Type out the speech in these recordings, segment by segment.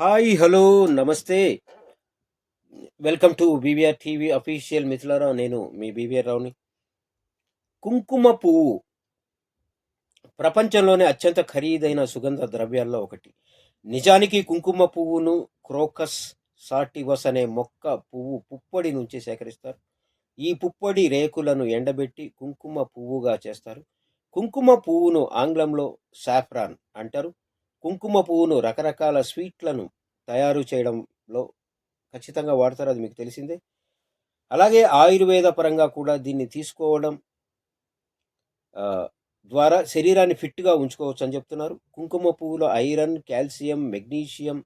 Hi hello నమస్తే. Welcome to BVR TV official మిత్రులారా నేను మీ బీవీఆర్ రావుని. కుంకుమ పువ్వు ప్రపంచంలోనే అత్యంత ఖరీదైన సుగంధ ద్రవ్యాల్లో ఒకటి. నిజానికి కుంకుమ పువ్వును క్రోకస్ సాటివస్ అనే మొక్క పువ్వు పుప్పొడి నుంచి సేకరిస్తారు. ఈ పుప్పొడి రేకులను ఎండబెట్టి కుంకుమ పువ్వుగా చేస్తారు. కుంకుమ పువ్వును ఆంగ్లంలో సాఫ్రాన్ అంటారు. కుంకుమ పువ్వును రకరకాల స్వీట్లను తయారు చేయడంలో ఖచ్చితంగా వాడతారు అది మీకు తెలిసిందే. అలాగే ఆయుర్వేద పరంగా కూడా దీన్ని తీసుకోవడం ద్వారా శరీరాన్ని ఫిట్గా ఉంచుకోవచ్చు అని చెప్తున్నారు. కుంకుమ పువ్వులో iron calcium magnesium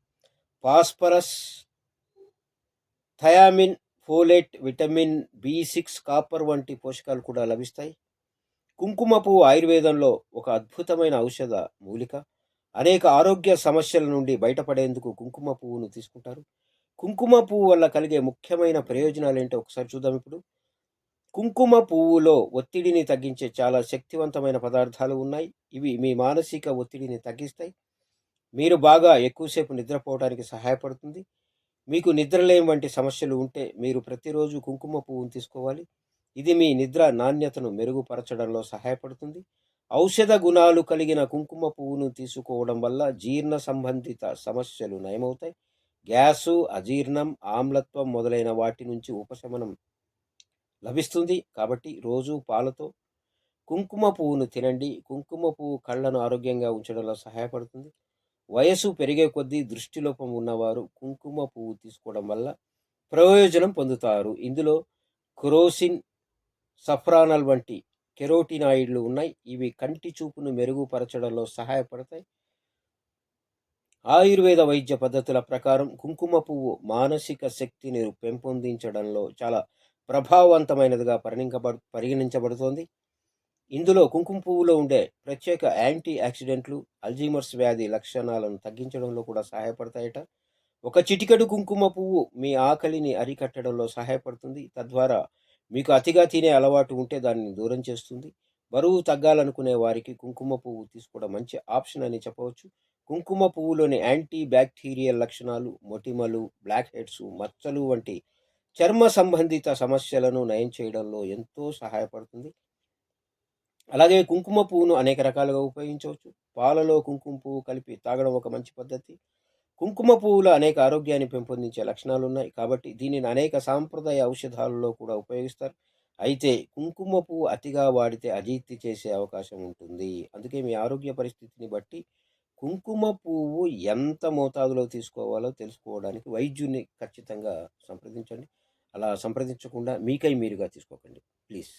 phosphorus thiamine folate vitamin B six copper వంటి పోషకాలు కూడా లభిస్తాయి. కుంకుమ పువ్వు ఆయుర్వేదంలో ఒక అద్భుతమైన ఔషధ మూలిక. అనేక ఆరోగ్య సమస్యల నుండి బయటపడేందుకు కుంకుమ పువ్వును తీసుకుంటారు. కుంకుమ పువ్వు వల్ల కలిగే ముఖ్యమైన ప్రయోజనాలు ఏంటో ఒకసారి చూద్దాం ఇప్పుడు. కుంకుమ పువ్వులో ఒత్తిడిని తగ్గించే చాలా శక్తివంతమైన పదార్థాలు ఉన్నాయి. ఇవి మీ మానసిక ఒత్తిడిని తగ్గిస్తాయి. మీరు బాగా ఎక్కువసేపు నిద్రపోవడానికి సహాయపడుతుంది. మీకు నిద్రలేం వంటి సమస్యలు ఉంటే మీరు ప్రతిరోజు కుంకుమ పువ్వును తీసుకోవాలి. ఇది మీ నిద్ర నాణ్యతను మెరుగుపరచడంలో సహాయపడుతుంది. ఔషధ గుణాలు కలిగిన కుంకుమ పువ్వును తీసుకోవడం వల్ల జీర్ణ సంబంధిత సమస్యలు నయమవుతాయి. గ్యాసు అజీర్ణం ఆమ్లత్వం మొదలైన వాటి నుంచి ఉపశమనం లభిస్తుంది. కాబట్టి రోజు పాలతో కుంకుమ పువ్వును తినండి. కుంకుమ పువ్వు కళ్ళను ఆరోగ్యంగా ఉంచడంలో సహాయపడుతుంది. వయసు పెరిగే కొద్దీ దృష్టిలోపం ఉన్నవారు కుంకుమ పువ్వు తీసుకోవడం వల్ల ప్రయోజనం పొందుతారు. ఇందులో క్రోసిన్ సఫ్రానల్ వంటి కెరోటినాయిడ్లు ఉన్నాయి. ఇవి కంటి చూపును మెరుగుపరచడంలో సహాయపడతాయి. ఆయుర్వేద వైద్య పద్ధతుల ప్రకారం కుంకుమ పువ్వు మానసిక శక్తిని పెంపొందించడంలో చాలా ప్రభావవంతమైనదిగా పరిగణించబడు పరిగణించబడుతోంది. ఇందులో కుంకుమ పువ్వులో ఉండే ప్రత్యేక యాంటీ ఆక్సిడెంట్లు అల్జీమర్స్ వ్యాధి లక్షణాలను తగ్గించడంలో కూడా సహాయపడతాయట. ఒక చిటికెడు కుంకుమ పువ్వు మీ ఆకలిని అరికట్టడంలో సహాయపడుతుంది. తద్వారా మీకు అతిగా తినే అలవాటు ఉంటే దానిని దూరం చేస్తుంది. బరువు తగ్గాలనుకునే వారికి కుంకుమ పువ్వు తీసుకోవడం మంచి ఆప్షన్ అని చెప్పవచ్చు. కుంకుమ పువ్వులోని యాంటీ బ్యాక్టీరియల్ లక్షణాలు మొటిమలు బ్లాక్ హెడ్స్ మచ్చలు వంటి చర్మ సంబంధిత సమస్యలను నయం చేయడంలో ఎంతో సహాయపడుతుంది. అలాగే కుంకుమ పువ్వును అనేక రకాలుగా ఉపయోగించవచ్చు. పాలలో కుంకుమ పువ్వు కలిపి తాగడం ఒక మంచి పద్ధతి. కుంకుమ పువ్వులో అనేక ఆరోగ్యాన్ని పెంపొందించే లక్షణాలు ఉన్నాయి కాబట్టి దీనిని అనేక సాంప్రదాయ ఔషధాలలో కూడా ఉపయోగిస్తారు. అయితే కుంకుమ పువ్వు అతిగా వాడితే అజీర్తి చేసే అవకాశం ఉంటుంది. అందుకే మీ ఆరోగ్య పరిస్థితిని బట్టి కుంకుమ పువ్వు ఎంత మోతాదులో తీసుకోవాలో తెలుసుకోవడానికి వైద్యుని ఖచ్చితంగా సంప్రదించండి. అలా సంప్రదించకుండా మీకై మీరుగా తీసుకోకండి. ప్లీజ్.